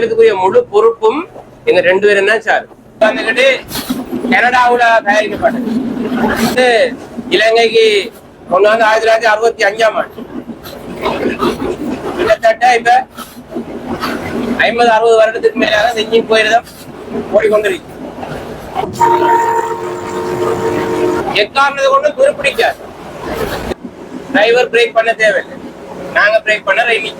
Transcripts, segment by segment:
இருக்கக்கூடிய முழு பொறுப்பும் எங்க ரெண்டு பேரும் தான் சார். வந்துகிட்டு கனடாவுல தயாரிக்கப்பட்டது இது இலங்கைக்கு கொண்டு வந்து ஆயிரத்தி தொள்ளாயிரத்தி அறுபத்தி அஞ்சாம் ஆண்டு. கிட்டத்தட்ட இப்ப ஐம்பது அறுபது வருடத்துக்கு மேலாக செஞ்சு போயிருந்தோம் ஓடிக்கொண்டிருக்கு எக்காரணத்தை கொண்டு துருப்பிடிக்காது டிரைவர் பிரேக் பண்ண தேவையில்லை. நாங்க பிரேக் பண்ண ரெடி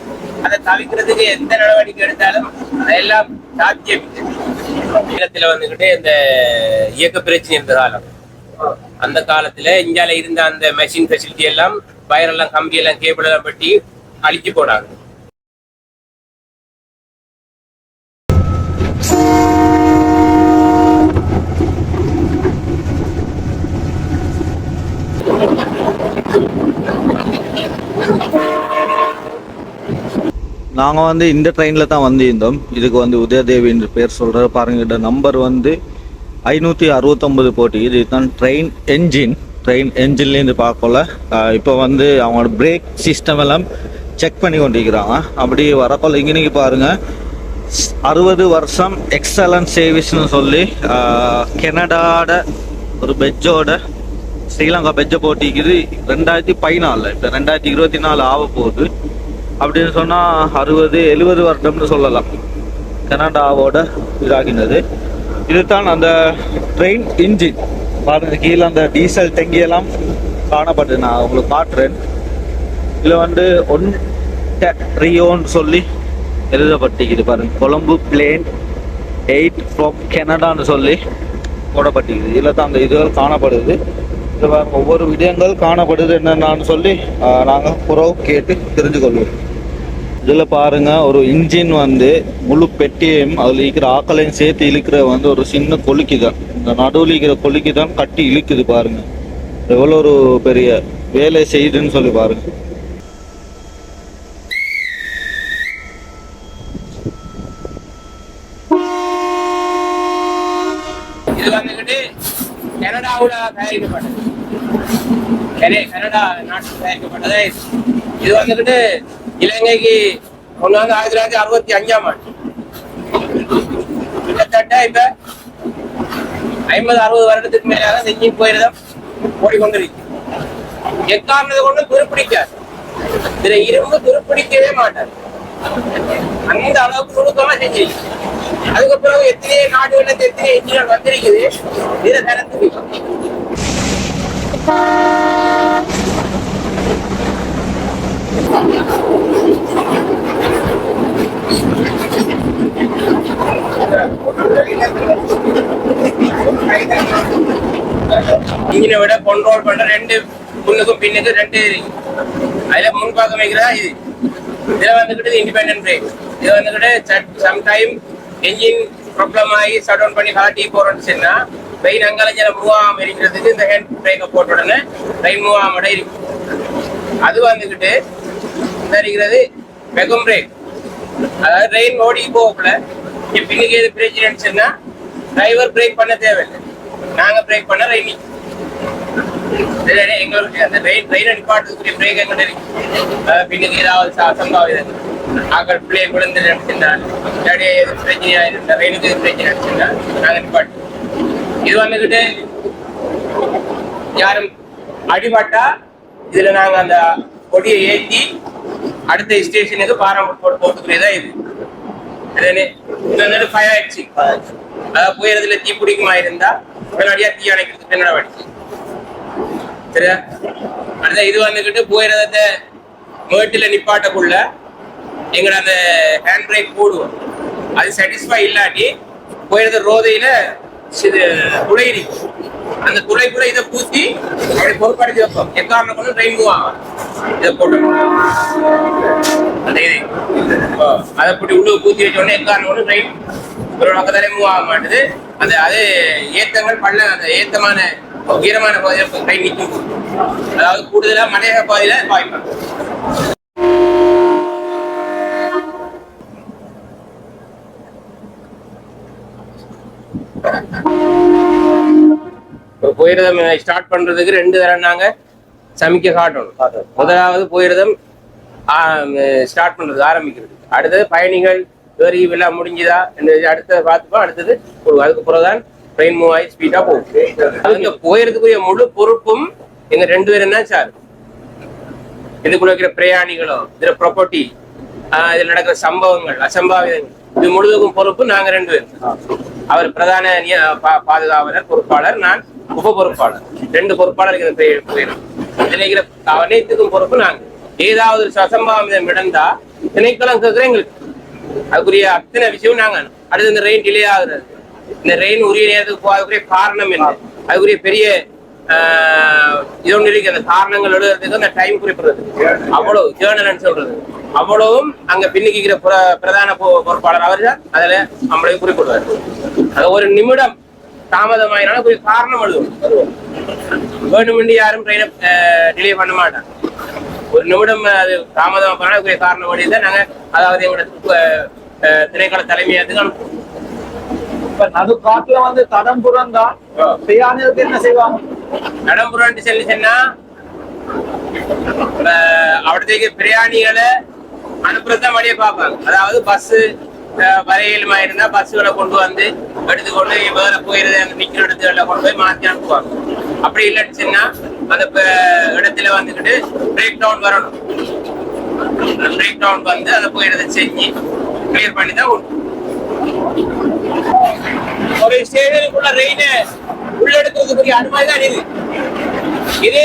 அதை தவிர்க்கிறதுக்கு எந்த நடவடிக்கை எடுத்தாலும் அதெல்லாம் சாத்தியம். இடத்துல வந்துகிட்டு இந்த இயக்க பிரச்சனை இருந்த காலம் அந்த காலத்துல இந்தியால இருந்த அந்த மெஷின் ஃபெசிலிட்டி எல்லாம் வயர் எல்லாம் கம்பி எல்லாம் கேபிள் எல்லாம் பட்டி அழிச்சு போனாங்க. நாங்கள் வந்து இந்த ட்ரெயினில் தான் வந்திருந்தோம். இதுக்கு வந்து உதயதேவி என்று பேர் சொல்கிற பாருங்கிட்ட நம்பர் வந்து ஐநூற்றி அறுபத்தொம்பது போட்டி. இது தான் ட்ரெயின் என்ஜின் ட்ரெயின் என்ஜின்லேருந்து பார்க்கல. இப்போ வந்து அவங்களோட பிரேக் சிஸ்டம் எல்லாம் செக் பண்ணி கொண்டிருக்கிறாங்க. அப்படி வரக்கொள்ள இங்கே பாருங்கள் அறுபது வருஷம் எக்ஸலன்ட் சர்வீஸ்னு சொல்லி கெனடாட ஒரு பெஜ்ஜோட ஸ்ரீலங்கா பெஜ்ஜை போட்டிக்குது. ரெண்டாயிரத்தி பதினாலில். இப்போ ரெண்டாயிரத்தி இருபத்தி நாலு ஆக போகுது அப்படின்னு சொன்னால் அறுபது எழுபது வருடம்னு சொல்லலாம். கனடாவோட இதாகினது. இதுதான் அந்த ட்ரெயின் இன்ஜின். பாருங்க கீழே அந்த டீசல் டெங்கியெல்லாம் காணப்பட்டு நான் உங்களுக்கு காட்டுறேன். இதில் வந்து ஒன் ரியோன்னு சொல்லி எழுதப்பட்டிருக்குது பாருங்க. கொழம்பு பிளேன் எயிட் ஃப்ரம் கனடான்னு சொல்லி போடப்பட்டிருக்குது. இதில் தான் அந்த இதுகள் காணப்படுது. இதில் ஒவ்வொரு விடயங்கள் காணப்படுது என்னென்னு சொல்லி நாங்கள் புறவு கேட்டு தெரிஞ்சு கொள்வோம் இதில் பாருங்க ஒரு இன்ஜின் வந்து முழு பெட்டியையும் அதில் இருக்கிற ஆக்களையும் சேர்த்து இழுக்கிற வந்து ஒரு சின்ன கொலுக்கி தான் இந்த நடுவில் இருக்கிற கொலுக்கி தான் கட்டி இழுக்குது பாருங்க. எவ்வளோ ஒரு பெரிய வேலை செய்யுதுன்னு சொல்லி பாருங்க. இது வந்துகிட்டு கனடாவுல தயாரிக்கப்பட்டது. கனடா நாட்டில் தயாரிக்கப்பட்டது. இது வந்துக்கிட்டு இலங்கைக்கு கொண்டு வந்து ஆயிரத்தி தொள்ளாயிரத்தி அறுபத்தி அஞ்சாம் ஆண்டு. கிட்டத்தட்ட இப்ப ஐம்பது அறுபது வருடத்துக்கு மேலாக இந்த இன்ஜின் போயிருந்தோம் ஓடிக்கொண்டிருக்கு. எக்காரணத்தை கொண்டு துருப்பிடிக்காது. இதுல இரும்பு துருப்பிடிக்கவே மாட்டார் அந்த அளவுக்கு நுணுக்கமா செஞ்சு அதுக்கு பிறகு எத்தனை நாடுகள்ல எத்தனையோ எத்தனை இன்ஜினியர் வந்திருக்குது. இதை தரத்துக்கு இன்ஜினை விட கண்ட்ரோல் பண்ற ரெண்டு முன்னுக்கும் பின்னுக்கும் ரெண்டு அதுல முன்பாக வைக்கிறதா இது. இதுல வந்துகிட்டு இண்டிபெண்டன்ட் பிரேக் இது வந்துகிட்டு சம்டைம் என்ஜின் ப்ராப்ளம் ஆகி ஷட் டவுன் பண்ணி காட்டி போறோம்னு சொன்னா ட்ரெயின் அங்கால மூவ் ஆகாம இருக்கிறதுக்கு இந்த ஹேண்ட் பிரேக்கை போட்ட உடனே ட்ரெயின் மூவ் ஆகாம இருக்கு. அது வந்துகிட்டு இந்த இருக்கிறது வெகம் பிரேக் அதாவது ட்ரெயின் ஓடி போகல இங்க பின்னுக்கு எது பிரச்சனைன்னு சொன்னா டிரைவர் பிரேக் பண்ண தேவையில்லை. நாங்க பிரேக் பண்ண ரெய்னி எங்களுக்கு அந்த ட்ரெயின் ட்ரெயினை நிப்பாட்டுறதுக்குரிய பிரேக் எங்கிட்ட இருக்கு அஹ் பின்னுக்கு ஏதாவது ச- அசம்பாவிதம் ஆக்கள் பிள்ளை விழுந்து நினைச்சிருந்தால் இல்லாட்டி எது பிரச்சனையா இருந்தா ட்ரெயினுக்கு எது பிரச்சனை நினைச்சிருந்தா நாங்க நிப்பாட்டு இது யாரும் அடிபட்டா இதுல நாங்க அந்த கொடியை ஏற்றி அடுத்த ஸ்டேஷனுக்கு பாரம் போட்டு போட்டுக்கிறதா இது இது ஃபயர் ஆயிடுச்சு அதாவது தீ பிடிக்குமா இருந்தா உடனடியா தீ அணைக்கிறதுக்கு நடவடிக்கை சரியா அடுத்த இது வந்துகிட்டு புயறத மேட்டில் நிப்பாட்டக்குள்ள எங்கட அந்த ஹேண்ட் பிரேக் போடுவோம். அது சாட்டிஸ்ஃபை இல்லாட்டி போயிடுறது ரோதையில இது அந்த துளை கூட இதை பூத்தி அப்படி பொறுப்படைச்சு வைப்போம். எக்காரணம் கொண்டு ட்ரெயின் போவாங்க இதை போட்டு அந்த இதை. அதை அப்படி உள்ள பூத்தி வச்சோடனே எக்காரணம் கொண்டு ட்ரெயின் ஒரு பக்கத்தாலே மூவ் ஆக மாட்டுது. அந்த அது ஏத்தங்கள் பள்ள அந்த ஏத்தமான உயரமான பகுதியில் ட்ரெயின் நிற்கும் அதாவது கூடுதலா மலையக பாதையில பாய்ப்பாங்க போயிரதம் ஸ்டார்ட் பண்றதுக்கு ரெண்டு தரம் நாங்க சமிக்க காட்டணும். முதலாவது போயிரதம் ஸ்டார்ட் பண்றது ஆரம்பிக்கிறது. அடுத்தது பயணிகள் ஏறி எல்லாம் முடிஞ்சுதா? இந்த அடுத்த பார்த்துப்போம். அடுத்தது ஒரு அதுக்கு பிறகுதான் ட்ரெயின் மூவ் ஆகி ஸ்பீடாக போகும். அதுங்க போயிறதுக்குரிய முழு பொறுப்பும் எங்க ரெண்டு பேரும் தான் சார் இதுக்குள்ள இருக்கிற பிரயாணிகளோ இதுல ப்ராப்பர்ட்டி இதுல நடக்கிற சம்பவங்கள் அசம்பாவிதங்கள் இது முழுவதுக்கும் பொறுப்பு நாங்க ரெண்டு பேரும். அவர் பிரதான பாதுகாவலர் பொறுப்பாளர் நான் உப பொறுப்பாளர். ரெண்டு பொறுப்பாளர் இதுல இருக்கிற அனைத்துக்கும் பொறுப்பு நாங்க. ஏதாவது ஒரு அசம்பாவிதம் நடந்தா திணைக்களம் கேட்கிற எங்களுக்கு. அதுக்குரிய அத்தனை விஷயம் நாங்க அடுத்து இந்த ரெயின் டிலே ஆகுறது. இந்த ரெயின் உரிய நேரத்துக்கு போகிறதுக்குரிய காரணம் என்ன? அதுக்குரிய பெரிய ஆஹ், இது ஒன்று இருக்கு. அந்த காரணங்கள் எழுதுறதுக்கு அந்த டைம் குறிப்பிடுறது. அவ்வளவு ஜேர்னல்னு சொல்றது. அவ்வளவும் அங்க பின்னிக்கிற பிரதான பொறுப்பாளர் அவர் தான் அதுல நம்மளை குறிப்பிடுவார். அது ஒரு நிமிடம் தாமதமாயினாலும் ஒரு காரணம் எழுதும் வேணுமென்று யாரும் ட்ரெயினை டிலே பண்ண மாட்டாங்க. ஒரு நிமிடம் அது தாமதம் போனாலும் காரணம் எழுதி தான் நாங்க அதாவது என்னோட திரைக்கட தலைமை அதுகள் அது காட்டுல வந்து தடம்புரம் தான். செய்யாததுக்கு என்ன செய்வாங்க? தடம்புரம் சொல்லி சொன்னா அவிடത്തേக்கு பிரயாணிகளை அனுப்புறதான் வழியை பார்ப்பாங்க. அதாவது பஸ் வரையிலுமா இருந்தா பஸ்ஸுகளை கொண்டு வந்து எடுத்து கொண்டு வேற போயிருந்த அந்த நிக்கிற இடத்துல கொண்டு போய் மாத்தி அனுப்புவாங்க. அப்படி இல்லைன்னு சொன்னா அந்த இடத்துல வந்துக்கிட்டு பிரேக் டவுன் வரணும். பிரேக் டவுன் வந்து அதை போயிருதை செஞ்சு கிளியர் பண்ணி தான் ஒரு ஸ்டேஷனுக்குள்ள ரெயினை உள்ளெடுக்கிறதுக்குரிய அனுமதி தான் இது. இது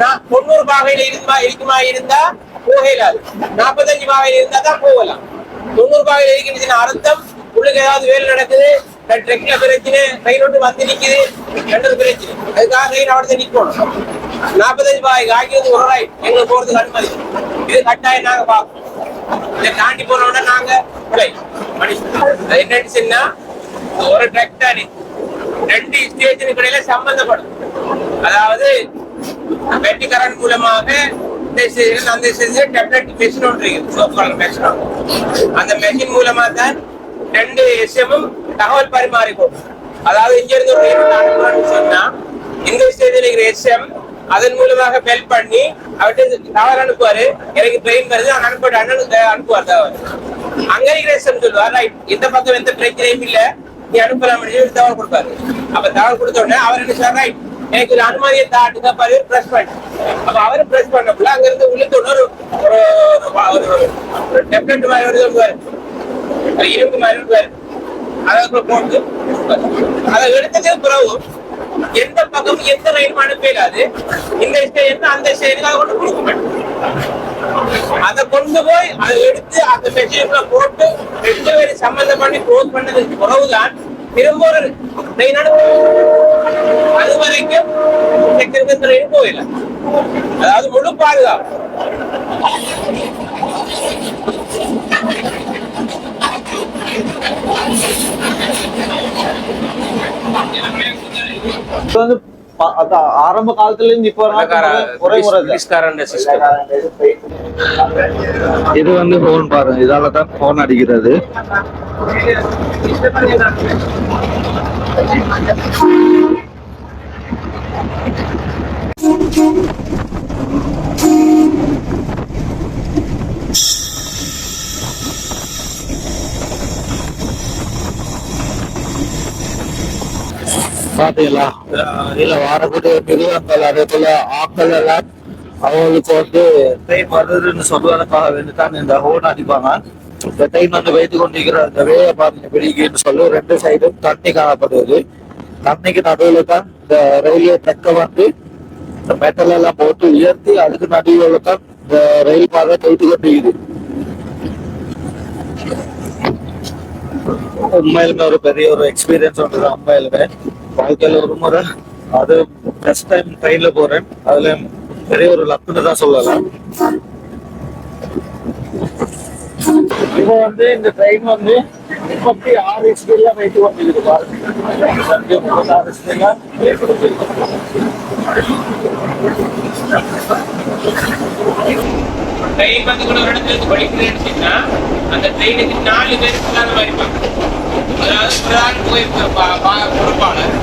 நான் தொண்ணூறு பாகையில இருக்குமா இருக்குமா இருந்தா போகலாது நாற்பத்தஞ்சு பாகையில இருந்தா தான் போகலாம். தொண்ணூறு பாகையில இருக்கின்றதுன்னு அர்த்தம் உள்ளுக்கு ஏதாவது வேலை நடக்குது ட்ரெக்ல பிரச்சனை ட்ரெயின் விட்டு வந்து நிக்குது ரெண்டு பிரச்சனை அதுக்காக ட்ரெயின் அவர்த்த நிக்கணும் நாற்பத்தஞ்சு பாகைக்கு ஆக்கியது ஒரு ரைட் எங்களுக்கு போறது அனுமதி இது கட்டாயம் நாங்க பார்ப்போம் இதை தாண்டி போனோம்னா நாங்க பிழை மணி அது என்னன்னு சொன்னா ஒரு ட்ரக் ரெண்டு ஸ்டேஜின் இடையில சம்பந்தப்படும் அதாவது பேட்டரி கரண்ட் மூலமாக இந்த ஸ்டேஷன் அந்த ஸ்டேஷன் டெப்லெட் மெஷின் ஒன்று இருக்கு அந்த மெஷின் மூலமா தான் ரெண்டு எஸ்எம்மும் தகவல் பரிமாறிக்கும் அதாவது இங்க இருந்து ஒரு ட்ரெயின் அனுப்புறோம்னு சொன்னா இந்த ஸ்டேஷன்ல இருக்கிற எஸ்எம் அதன் மூலமாக பெல் பண்ணி அவர்கிட்ட தகவல் அனுப்புவாரு. எனக்கு ட்ரெயின் வருது நான் அனுப்பிட்டு அண்ணனுக்கு அனுப்புவார் தகவல். அங்க இருக்கிற HM சொல்லுவார் ரைட் இந்த பக்கம் எந்த பிரச்சனையும் இல்ல. நீ அனுப்பலாம் தகவல் கொடுப்பாரு. அப்ப தகவல் கொடுத்த உடனே அவர் என்ன சார் ரைட் எனக்கு ஒரு அனுமதியை தாட்டுங்க பாரு பிரஸ் பண்ணி. அப்ப அவர் பிரஸ் பண்ணப்பல அங்க இருந்து உள்ளுக்கு ஒரு ஒரு ஒரு- டெப்லெட் மாதிரி வருது சொல்லுவாரு. இரும்பு மாதிரி வருவாரு அதை போட்டு அதை எடுத்ததுக்கு பிறகு எந்த பக்கமும் எந்த ரயிலும் அனுப்பிடாது இந்த ஸ்டேஷன் அந்த ஸ்டேஷனுக்கு அதை கொண்டு கொடுக்க மாட்டேன்? அதை கொண்டு போய் அதை எடுத்து அந்த மெஷின்ல போட்டு ரெண்டு பேரும் சம்பந்தம் பண்ணி க்ளோஸ் பண்ணதுக்கு பிறகுதான் திரும்ப ஒரு ட்ரெயின் அது வரைக்கும் செக்யூரிட்டி ட்ரெயின் போயிடல அதாவது முழு பாதுகாப்பு. இப்ப வந்து ஆரம்ப காலத்துல இருந்து இப்ப ஒரே இது வந்து ஃபோன் பாருங்க. இதால தான் ஃபோன் அடிக்கிறது. பாத்தீங்களா இதுல வரக்கூடிய மிருகங்கள் அதே போல ஆக்கள் எல்லாம் அவங்களுக்கு வந்து தை வருதுன்னு சொல்வதற்காக வேண்டிதான் இந்த ஹோன் அடிப்பாங்க. இந்த ட்ரெயின் வந்து வைத்து கொண்டிருக்கிற அந்த வேய பாருங்க பிடிக்குன்னு சொல்லி ரெண்டு சைடும் தண்ணி காணப்படுவது. தண்ணிக்கு நடுவில் தான் இந்த ரயில்வே ட்ரக்கை வந்து இந்த மெட்டல் எல்லாம் போட்டு உயர்த்தி அதுக்கு நடுவில் தான் இந்த ரயில் பாதை போயிட்டு கொண்டிருக்குது. உண்மையிலுமே ஒரு பெரிய ஒரு எக்ஸ்பீரியன்ஸ் ஒன்று உண்மையிலுமே. வாழ்க்கையில் ஒரு முறை. அது ஃபர்ஸ்ட் டைம் ட்ரெயின்ல போறேன். அதுல பெரிய ஒரு லக்குன்னு தான் சொல்லலாம். இப்போ வந்து இந்த ட்ரெயின் வந்து முப்பத்தி ஆறு ஸ்பீட்ல வைத்து கொண்டிருக்கு முப்பத்தி ஆறு ட்ரெயின் வந்து கூட ஒரு இடத்துல படிக்கிறேன்னு சொன்னா அந்த ட்ரெயினுக்கு நாலு பேர் இல்லாத மாதிரி பார்க்கணும். அதாவது பிரதான போய் பா- பா- பொறுப்பாளர்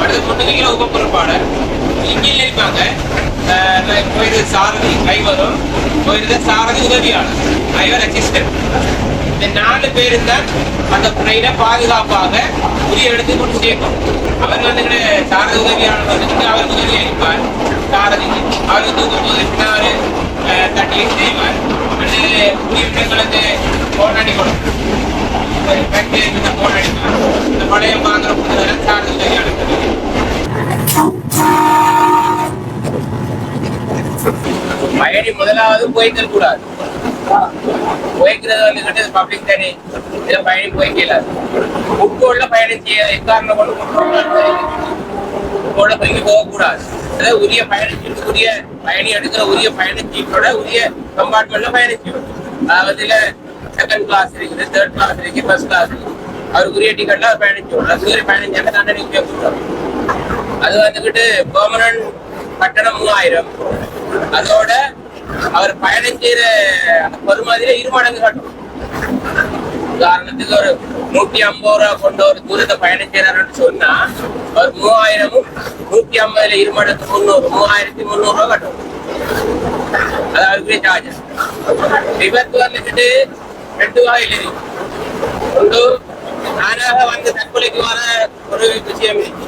அடுத்து முன்னுக்கு உப பொறுப்பாளர் இன்ஜின்ல இருப்பாங்க. அஹ் போயிருது சாரதி டிரைவரும் போயிருது சாரதி உதவியாளர். ஐவர் அசிஸ்டன்ட் இந்த நாலு பேரும் தான் அந்த ட்ரெயினை பாதுகாப்பாக உரிய இடத்துக்கு கொண்டு சேர்க்கும். அவர் வந்து சாரத உதவியாளர் வந்துட்டு அவர் உதவி அளிப்பார். சாரதி அவர் தூக்கும் போது பின்னாரு தட்டி செய்வார் அடுத்தது உரிய இடங்களுக்கு போராடி கொடுக்கும் ஒரு பெட்டு இந்த போராடி இந்த பழைய வாங்குற புத்தக சாரத உதவியாளர் பயணி முதலாவது போய்க்கல் கூடாது போய்க்கிறது வந்து பப்ளிக் தானே. இதுல பயணி போய்க்கல உட்கோள்ல பயணம் செய்ய எக்காரணம் கொண்டு உட்கோள்ல போய்க்கு போகக்கூடாது. அதாவது உரிய பயணச்சீட்டுக்குரிய பயணி எடுக்கிற உரிய பயணச்சீட்டோட உரிய கம்பார்ட்மெண்ட்ல பயணம் அதாவது செகண்ட் கிளாஸ் இருக்குது தேர்ட் கிளாஸ் இருக்கு ஃபர்ஸ்ட் கிளாஸ் இருக்கு அவருக்குரிய டிக்கெட்ல அவர் பயணம் செய்யணும் அதுக்குரிய பயணம் செய்ய அது வந்துகிட்டு பெர்மனன்ட் கட்டணம் மூவாயிரம். அதோட அவர் பயணம் செய்யற அந்த பெருமதியில இரு மடங்கு கட்டணும் உதாரணத்துக்கு ஒரு நூத்தி ஐம்பது ரூபா கொண்ட ஒரு தூரத்தை பயணம் செய்யறாருன்னு சொன்னா ஒரு மூவாயிரமும் நூத்தி ஐம்பதுல இரு மடங்கு முந்நூறு மூவாயிரத்தி முந்நூறு ரூபா கட்டணும் அதாவது சார்ஜ் விபத்து வந்துட்டு ரெண்டு வகையில் இருக்கு ஒன்று நானாக வந்து தற்கொலைக்கு வர ஒரு விஷயம் இருக்கு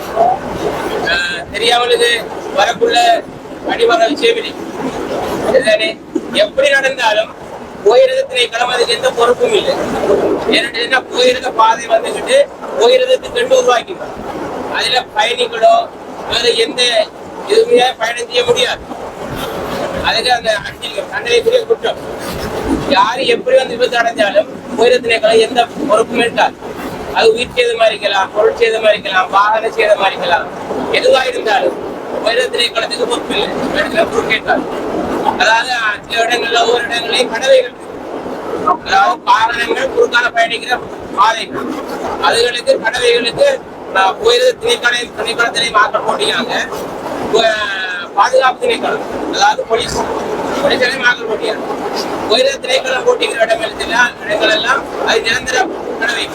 ஆஹ் தெரியாமலுக்கு வரக்குள்ள அடிவர விஷயம் இருக்கு எப்படி நடந்தாலும் போயிரதத்தினை கிளம்புறதுக்கு எந்த பொறுப்பும் இல்லை. ஏன்னா போயிருந்த பாதை வந்துக்கிட்டு போயிரதத்துக்கு ரெண்டு உருவாக்கிடும் அதுல பயணிகளோ வேற எந்த எதுவுமே பயணம் செய்ய முடியாது. அதுக்கு அந்த அஞ்சல் தண்டனைக்குரிய குற்றம். யாரு எப்படி வந்து விபத்து அடைஞ்சாலும் போயிருந்தத்தினை எந்த பொறுப்பும் இருக்காது. அது உயிர் சேதமா இருக்கலாம் பொருள் சேதமா இருக்கலாம் வாகன சேதமா இருக்கலாம். எதுவா இருந்தாலும் உயரத்திலே களத்துக்கு பொறுப்பு இல்லை. இடத்துல அதாவது சில இடங்கள்ல ஒவ்வொரு இடங்களையும் கடவைகள் அதாவது வாகனங்கள் குறுக்கால பயணிக்கிற பாதைகள் அதுகளுக்கு கடவைகளுக்கு நான் போயிருந்த திணைக்கள திணைக்களத்திலையும் மாற்ற போட்டியாங்க பாதுகாப்பு திணைக்களம் அதாவது போலீஸ். போலீஸாலையும் மாற்ற போட்டியாங்க போயிருந்த திணைக்களம் போட்டிக்கிற இடங்கள் இடங்கள் எல்லாம் அது நிரந்தர கடவை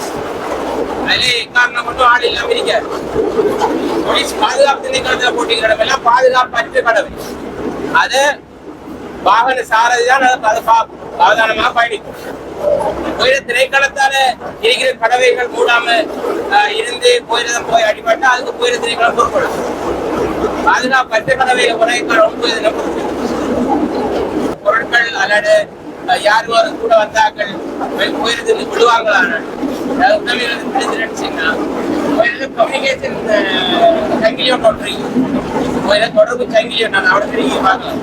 அதிலே காரணம் மட்டும் ஆள் இல்லாம இருக்காது. போலீஸ் பாதுகாப்பு திணைக்களத்தில் போட்டிக்கிற இடமெல்லாம் பாதுகாப்பற்ற கடவை அதை வாகன சாரதி தான் அதை சாவதானமாக பயணிக்கும். போயிட திரைக்களத்தால இருக்கிற கடவைகள் மூடாம இருந்து போயிடம் போய் அடிபட்டா அதுக்கு போயிட திரைக்களம் பொறுப்படும். பாதுகாப்பற்ற பச்சை உரைக்கான ஒன்பது ரொம்ப பொருட்கள் அல்லது யார் ஒரு கூட வந்தாக்கள் போய் போயிருந்து விடுவாங்களான அதாவது உதவிகள் பிடிச்சிருந்துச்சுன்னா போயிருந்து கம்யூனிகேஷன் தங்கிலியோ ஒன்று. முதல்ல தொடர்பு சங்கிலியை நான் அவட திரும்பி பார்க்கலாம்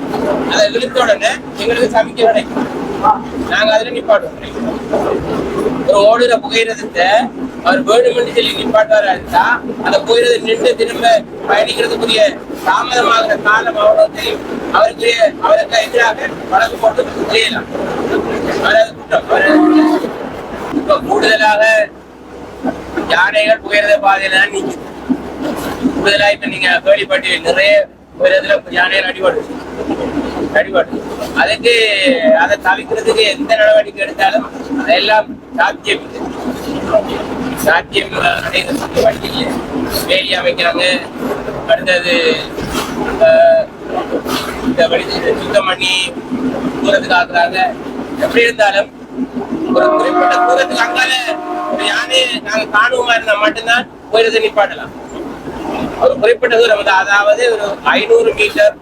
அதை இழுத்த உடனே எங்களுக்கு சமைக்க கிடைக்கும் நாங்க அதுல நிப்பாட்டுவோம். ஒரு ஓடுற புகையிரதத்தை அவர் வேணுமென்று சொல்லி நிப்பாட்டுவாரா இருந்தா அந்த புகையிரதை நின்று திரும்ப பயணிக்கிறதுக்குரிய தாமதமாகிற காலம் அவ்வளவு தெரியும் அவருக்குரிய அவருக்கு எதிராக வழக்கு போட்டு செய்யலாம் அவரது குற்றம். அவர் இப்ப கூடுதலாக யானைகள் புகையிறத பாதையில தான் நீங்க கூடுதலா இப்ப நீங்க கேள்விப்பட்டு நிறைய ஒரு இதுல யானையில் அடிபடுது அடிபடுது அதுக்கு அதை தவிர்க்கிறதுக்கு எந்த நடவடிக்கை எடுத்தாலும் அதெல்லாம் சாத்தியம் சாத்தியம் அடைகிறதுக்கு வேலி அமைக்கிறாங்க. அடுத்தது இந்த வழி சுத்தம் பண்ணி தூரத்துக்கு ஆக்குறாங்க. எப்படி இருந்தாலும் ஒரு குறிப்பிட்ட தூரத்துக்கு அங்கால ஒரு யானையை நாங்க காணுமா இருந்தா மட்டும்தான் போயிருந்து நிப்பாட்டலாம். ஒரு குறிப்பிட்ட தூரம் அதாவது ஒரு ஐநூறு மீட்டர்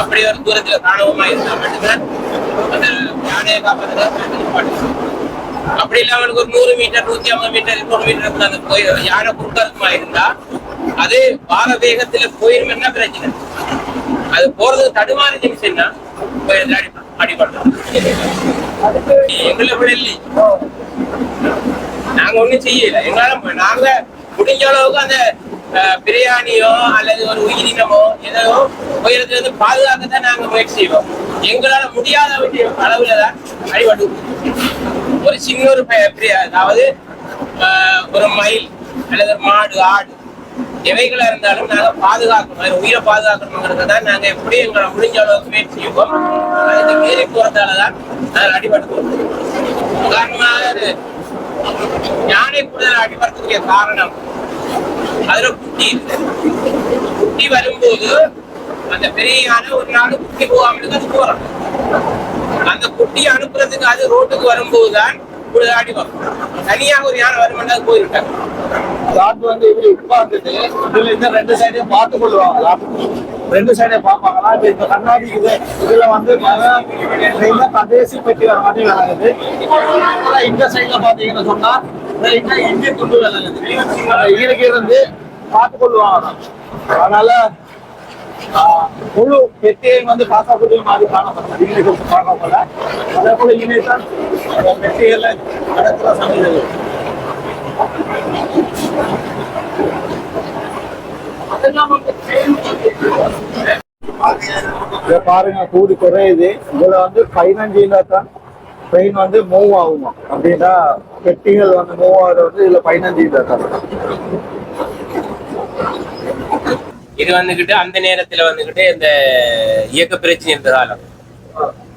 அப்படி ஒரு தூரத்துல காணவமா இருந்தா மட்டும்தான் அந்த யானையை காப்பாற்றுறது அப்படி இல்ல அவனுக்கு ஒரு நூறு மீட்டர் நூத்தி ஐம்பது மீட்டர் இருநூறு மீட்டர் அந்த போய் யானை குறுக்கமா இருந்தா அது பால வேகத்துல போயிருமென்னா பிரச்சனை. அது போறதுக்கு தடுமாறி நிமிஷம்னா போய் அடிபடுறோம் எங்களை விட இல்லை நாங்க ஒண்ணும் செய்யல. எங்களால நாங்க முடிஞ்ச அளவுக்கு அந்த பிரியாணியோ அல்லது ஒரு உயிரினமோ ஏதோ உயிரத்துல இருந்து பாதுகாக்கத்தான் நாங்க முயற்சி செய்வோம். எங்களால முடியாத அளவுல தான் அடிபட்டு ஒரு சின்ன ஒரு அதாவது ஒரு மயில் அல்லது மாடு ஆடு எவைகளா இருந்தாலும் நாங்க பாதுகாக்கணும். உயிரை பாதுகாக்கணுங்கிறது தான் நாங்க எப்படி எங்களை முடிஞ்ச அளவுக்கு முயற்சி செய்வோம். அதுக்கு மீறி போறதாலதான் நாங்கள் அடிபட்டு போறோம் உதாரணமாக யானை கூடுதல் அடிபடுறதுக்கு காரணம் அதுல குட்டி. குட்டி வரும்போது அந்த பெரிய யானை ஒரு நாள் குட்டி போகாமலுக்கு அது அந்த குட்டி அனுப்புறதுக்கு அது ரோட்டுக்கு வரும்போதுதான் இப்படி ஆடி வரும். தனியாக ஒரு யானை வருமானது போயிருக்காங்க காட்டு வந்து இப்படி உட்கார்ந்துட்டு இதுல இந்த ரெண்டு சைடையும் பார்த்து கொள்வாங்களா ரெண்டு சைடையும் பார்ப்பாங்களா? இப்ப இந்த கண்ணாடி இது இதுல வந்து ட்ரெயினில் கடைசி பெட்டி வர மாதிரி விளங்குது இந்த சைட்ல பாத்தீங்கன்னு சொன்னா ட்ரெயினில் இன்ஜின் துண்டு விளங்குது அந்த இருந்து பார்த்து கொள்வாங்க அதனால ஆஹ், முழு பெட்டியை வந்து பார்க்கக்கூடிய மாதிரி காணப்படும். ஈரக்கு பார்க்கப்படல அதே போல இனிதான் பெட்டிகளை நடக்கிற சமையல் பாருங்க கூடி குறையுது. இதுல வந்து பதினஞ்சுல தான் ட்ரெயின் வந்து மூவ் ஆகுமா? அப்படின்னா பெட்டிகள் வந்து மூவ் ஆகுறது வந்து இதுல பதினஞ்சுல தான். இது வந்துகிட்டு அந்த நேரத்துல வந்துகிட்டு இந்த இயக்க பிரச்சனை இருந்த காலம்.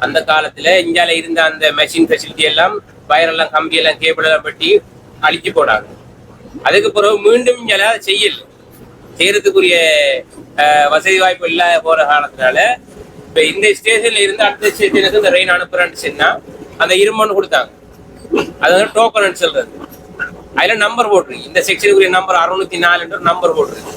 அந்த காலத்துல இந்தியால இருந்த அந்த மெஷின் ஃபெசிலிட்டி எல்லாம் வயர் எல்லாம் கம்பி எல்லாம் கேபிள் எல்லாம் பட்டி அழிச்சு போனாங்க. அதுக்கு பிறகு மீண்டும் இந்தியால செய்யல. செய்யறதுக்குரிய அஹ், வசதி வாய்ப்பு இல்லாத போற காலத்தினால இப்ப இந்த ஸ்டேஷன்ல இருந்து அடுத்த ஸ்டேஷனுக்கு இந்த ரெயின் அனுப்புறேன்னு சொன்னா அந்த இருமன்னு கொடுத்தாங்க. அது வந்து டோக்கன் சொல்றது. அதுல நம்பர் போட்டிருக்கு. இந்த செக்ஷனுக்குரிய நம்பர் அறுநூத்தி நாலுன்ற நம்பர் போட்டிருக்கு.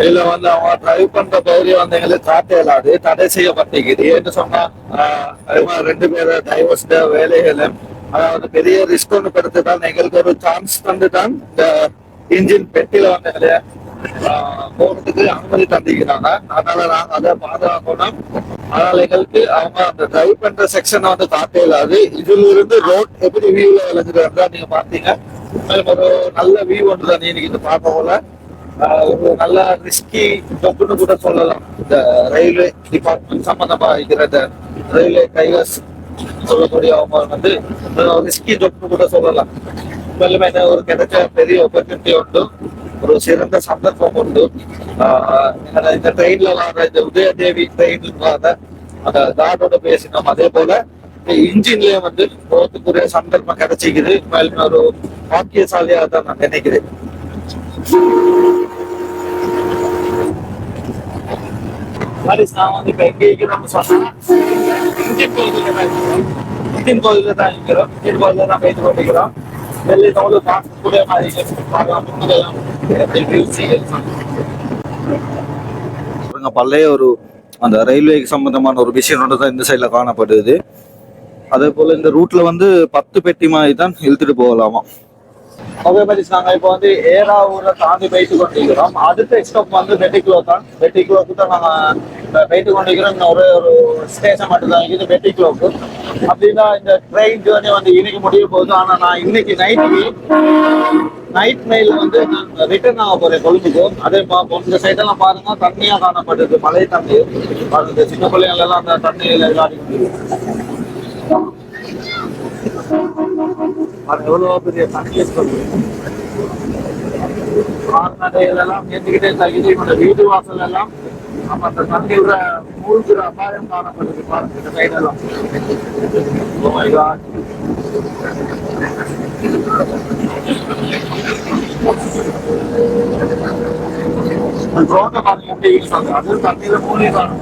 இதுல வந்து அவங்க டிரைவ் பண்ற பகுதி வந்து எங்களுக்கு காட்டையலாது தடை செய்யப்பட்டிருக்குது. ஏன்னு சொன்னா ஆஹ், ரெண்டு பேர டைவர்ஸ் வேலைகளும் அதாவது பெரிய ரிஸ்க் ஒன்று படுத்து தான் எங்களுக்கு ஒரு சான்ஸ் தந்து தான் இந்த இன்ஜின் பெட்டியில வந்து எங்களை போறதுக்கு அனுமதி தந்திக்கிறாங்க அதனால நாங்க அதை பாதுகாக்கணும். அதனால எங்களுக்கு அவங்க அந்த டிரைவ் பண்ற செக்ஷன் வந்து காட்டே இல்லாது இதுல இருந்து ரோட் எப்படி வியூல விளைஞ்சிட்டு நீங்க பாத்தீங்க ஒரு நல்ல வியூ ஒன்று தான் நீங்க இது பார்க்க போல. ஒரு நல்ல ரிஸ்கி ஜப்புன்னு கூட சொல்லலாம். இந்த ரயில்வே டிபார்ட்மெண்ட் சம்பந்தமா இருக்கிற இந்த ரயில்வே டைகர்ஸ் சொல்லக்கூடிய அவங்க வந்து ரிஸ்கி ஜப்னு கூட சொல்லலாம். மேலும் என்ன ஒரு கிடைச்ச பெரிய ஆப்பர்ச்சுனிட்டி உண்டு. ஒரு சிறந்த சந்தர்ப்பம் உண்டு. ஆஹ் இந்த ட்ரெயின்ல வர இந்த உதயதேவி ட்ரெயின் வர அந்த கார்டோட பேசினோம். அதே போல இன்ஜின்லயே வந்து போறதுக்குரிய சந்தர்ப்பம் கிடைச்சிக்குது. மேலும் ஒரு பாக்கியசாலியா தான் நான் நினைக்கிறேன். நான் வந்து இப்போ எங்கே இருக்கிறோம்னு சொன்னா இந்தியன் கோயிலில் தான் இருக்கிறோம் இந்தியன் கோயிலில் தான் இருக்கிறோம் இந்தியன் கோயிலில் தான் போயிட்டு கொண்டிருக்கிறோம் பார்க்கக்கூடிய மாதிரி பார்க்கலாம் பழைய ஒரு அந்த ரயில்வேக்கு சம்பந்தமான ஒரு விஷயம் ஒன்று தான் இந்த சைடில் காணப்படுது. அதே போல இந்த ரூட்ல வந்து பத்து பெட்டி மாதிரி தான் இழுத்துட்டு போகலாமா? ஓகே மாதிரி நாங்கள் இப்போ வந்து ஏரா ஊரை தாண்டி போயிட்டு கொண்டிருக்கிறோம். அடுத்த ஸ்டாப் வந்து பெட்டிக்குலோ தான். பெட்டிக்குலோக்கு தான் நாங்கள் போயிட்டு கொண்டிருக்கிறோம். இன்னும் ஒரே ஒரு ஸ்டேஷன் மட்டும் தான் இருக்குது பெட்டிக்குலோக்கு அப்படின்னா இந்த ட்ரெயின் ஜேர்னி வந்து இன்னைக்கு முடிய போகுது. ஆனால் நான் இன்னைக்கு நைட்டுக்கு நைட் மெயில் வந்து நான் ரிட்டர்ன் ஆக போறேன் கொழும்புக்கு. அதே பார்ப்போம். இந்த சைடெல்லாம் பாருங்க தண்ணியா காணப்படுது மழை தண்ணி. பாருங்க சின்ன பிள்ளைகள் எல்லாம் அந்த தண்ணியில் விளையாடி அது எவ்வளவு பெரிய தண்ணி கால்நடைகளெல்லாம் ஏற்றிக்கிட்டே தகுதி இந்த வீடு வாசல் எல்லாம் நம்ம அந்த தண்ணியோட மூழ்கிற அபாயம் காணப்படுது பாருங்க இந்த சைடெல்லாம் Oh பாருங்க எப்படி இருக்குது அது தண்ணியில மூழ்கி காணும்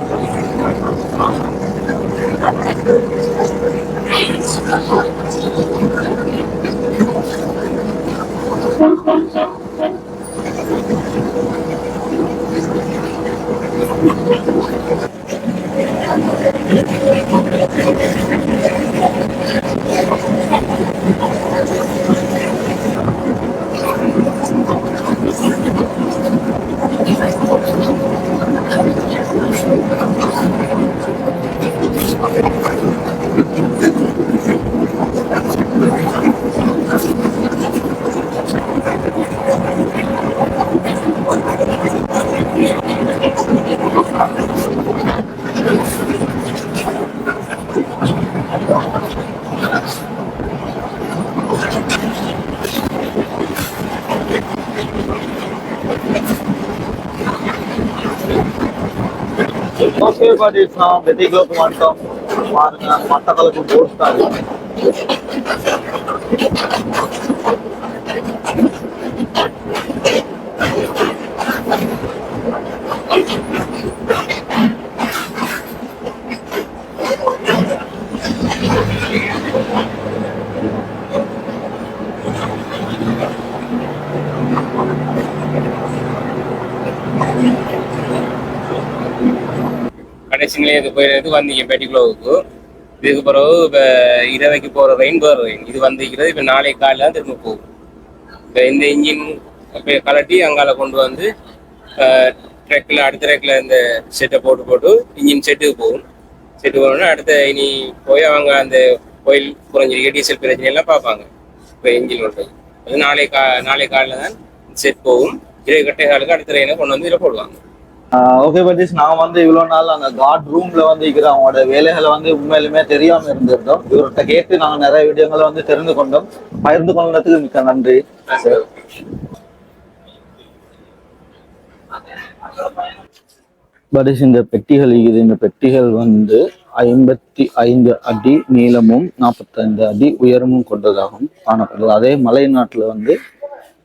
Thank you. Okay but it's நான் வெட்டிக்குலோக்கு வந்துட்டோம் பாருங்க மட்டக்களப்பு போஸ்டாரு நிலையத்துக்கு போயிருக்கு வந்தீங்க பெட்டிக்குள்ளவுக்கு இதுக்கு பிறகு இப்போ இரவைக்கு போகிற ரெயின்போ ரெயின் இது வந்திருக்கிறது இப்போ நாளை காலையில் தான் திரும்ப போகும். இப்போ இந்த இன்ஜின் இப்போ கலட்டி அங்கால கொண்டு வந்து ட்ரெக்கில் அடுத்த ட்ரெக்கில் இந்த செட்டை போட்டு போட்டு இன்ஜின் செட்டுக்கு போகும். செட்டு போகணுன்னா அடுத்த இனி போய் அவங்க அந்த கோயில் குறைஞ்சிருக்க டீசல் பிரச்சனையெல்லாம் பார்ப்பாங்க. இப்போ இன்ஜின் ஒன்று அது நாளை கா நாளை காலையில் தான் செட் போகும். இரவு கட்டை காலுக்கு அடுத்த ரெயினை கொண்டு வந்து இதில் போடுவாங்க. ஓகே பட்டிஸ் நான் வந்து இவ்வளவு நாள் அந்த காட் ரூம்ல வந்து இருக்கிற அவங்களோட வேலைகளை வந்து உண்மையிலுமே தெரியாம இருந்திருந்தோம். இவர்கிட்ட கேட்டு நாங்க நிறைய விடயங்களை வந்து தெரிந்து கொண்டோம். பகிர்ந்து கொண்டதுக்கு மிக்க நன்றி. சார் பட்டிஸ் இந்த பெட்டிகள் இருக்குது இந்த பெட்டிகள் வந்து ஐம்பத்தி ஐந்து அடி நீளமும் நாற்பத்தைந்து அடி உயரமும் கொண்டதாகவும் காணப்படுது. அதே மலை நாட்டில் வந்து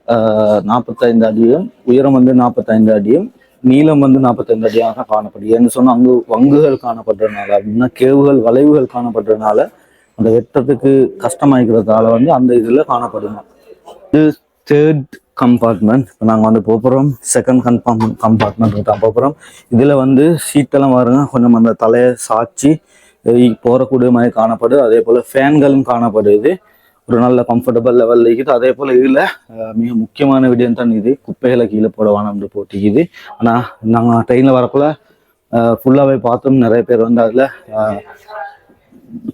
ஆஹ், நாற்பத்தைந்து அடியும் உயரம் வந்து நாற்பத்தைந்து அடியும் நீளம் வந்து நாற்பத்தைந்து அடியாக காணப்படுது. ஏன்னு சொன்னால் அங்கு வங்குகள் காணப்படுறதுனால அப்படின்னா கேவுகள் வளைவுகள் காணப்படுறதுனால அந்த வெட்டத்துக்கு கஷ்டமாய்க்கிறதால வந்து அந்த இதில் காணப்படுமா இது தேர்ட் கம்பார்ட்மெண்ட் இப்போ நாங்கள் வந்து போகிறோம் செகண்ட் கன்ஃபார்ம் கம்பார்ட்மெண்ட் தான் போகிறோம் இதில் வந்து சீட்டெல்லாம் பாருங்க. கொஞ்சம் அந்த தலையை சாய்ச்சி போகக்கூடிய மாதிரி காணப்படுது. அதே போல் ஃபேன்களும் காணப்படுது. ஒரு நல்ல கம்ஃபர்டபுள் லெவலில் இருக்குது. அதே போல் இதில் மிக முக்கியமான விடயம் தான் இது. குப்பைகளை கீழே போட வேணாம்னு போட்டிக்குது ஆனால் நாங்கள் ட்ரெயினில் வரக்குள்ள ஃபுல்லாகவே பார்த்தோம். நிறைய பேர் வந்து அதில்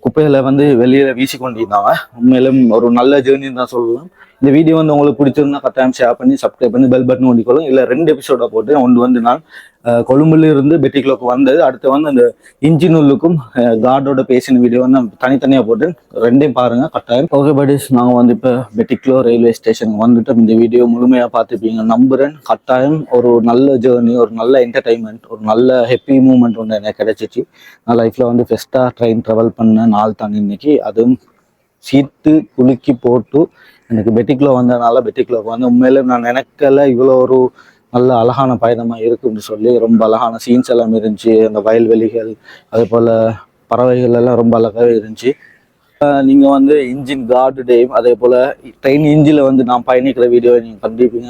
குப்பைகளை வந்து வெளியில வீசி கொண்டிருந்தாங்க உண்மையிலும் ஒரு நல்ல ஜேர்னின்னு தான் சொல்லலாம். இந்த வீடியோ வந்து உங்களுக்கு பிடிச்சிருந்தா கட்டாயம் ஷேர் பண்ணி சப்ஸ்கிரைப் பண்ணி பெல் பட்டன் ஒண்டிக்கொள்ளும். இல்லை ரெண்டு எபிசோடை போட்டு ஒன்று வந்து நான் கொழும்புல இருந்து பெட்டிக்குள்ளக்கு வந்தது. அடுத்து வந்து அந்த இன்ஜின் உள்ளுக்கும் கார்டோட பேசின வீடியோ வந்து தனித்தனியாக போட்டு ரெண்டையும் பாருங்க கட்டாயம். ஓகே படிஸ் நாங்கள் வந்து இப்போ பெட்டிக்லோ ரயில்வே ஸ்டேஷனுக்கு வந்துட்டோம். இந்த வீடியோ முழுமையாக பார்த்துப்பீங்க. நம்புறேன். கட்டாயம் ஒரு நல்ல ஜேர்னி ஒரு நல்ல என்டர்டைன்மெண்ட் ஒரு நல்ல ஹெப்பி மூமெண்ட் ஒன்று எனக்கு கிடைச்சிச்சு. நான் லைஃப்பில் வந்து ஃபெஸ்ட்டாக ட்ரெயின் ட்ராவல் பண்ண நாள் தான் இன்னைக்கு. அதுவும் சீத்து குலுக்கி போட்டு எனக்கு பெட்டிக்குள்ள வந்ததுனால பெட்டிக்குள்ள வந்து உண்மையிலே நான் நினைக்கல இவ்வளோ ஒரு நல்ல அழகான பயணமாக இருக்குன்னு சொல்லி ரொம்ப அழகான சீன்ஸ் எல்லாம் இருந்துச்சு அந்த வயல்வெளிகள் அதே போல் பறவைகள் எல்லாம் ரொம்ப அழகாகவே இருந்துச்சு. நீங்கள் நீங்க வந்து இன்ஜின் கார்டு டேம் அதே போல ட்ரெயின் இன்ஜினில் வந்து நான் பயணிக்கிற வீடியோவை நீங்க கண்டிப்பீங்க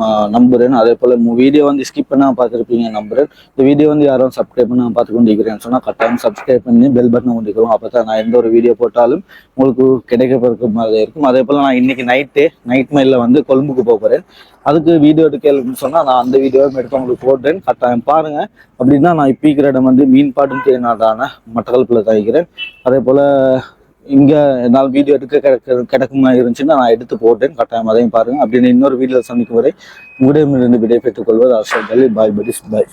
நான் நம்புறேன். அதே போல வீடியோ வந்து ஸ்கிப் பண்ணா பார்த்துருப்பீங்க நம்புறேன். இந்த வீடியோ வந்து யாரும் சப்ஸ்கிரைப் பண்ண பார்த்து கொண்டிருக்கிறேன்னு சொன்னா கட்டாயம் சப்ஸ்கிரைப் பண்ணி பெல் பட்டன் கொண்டிருக்கிறோம் அப்போ தான் நான் எந்த ஒரு வீடியோ போட்டாலும் உங்களுக்கு கிடைக்க மாதிரி இருக்கும். அதே போல நான் இன்னைக்கு நைட்டே நைட் மைலில் வந்து கொழும்புக்கு போக போறேன். அதுக்கு வீடியோ எடுக்கலன்னு சொன்னா நான் அந்த வீடியோவும் எடுத்து உங்களுக்கு போடுறேன். கட்டாயம் பாருங்க. அப்படின்னா நான் இப்போ இருக்கிற இடம் வந்து மீன்பாட்டும் தேனாடான மட்டக்களப்பில் தவிக்கிறேன் அதே போல இங்கே என்னால் வீடியோ எடுக்க கிடக்க கிடக்குமா இருந்துச்சுன்னா நான் எடுத்து போட்டேன் கட்டாயம் அதையும் பாருங்கள் அப்படின்னு இன்னொரு வீடியோவில் சந்திக்கும் வரை உங்களிடமிருந்து இருந்து பெற்றுக் கொள்வது அரசு பாய் படிஸ் பாய்.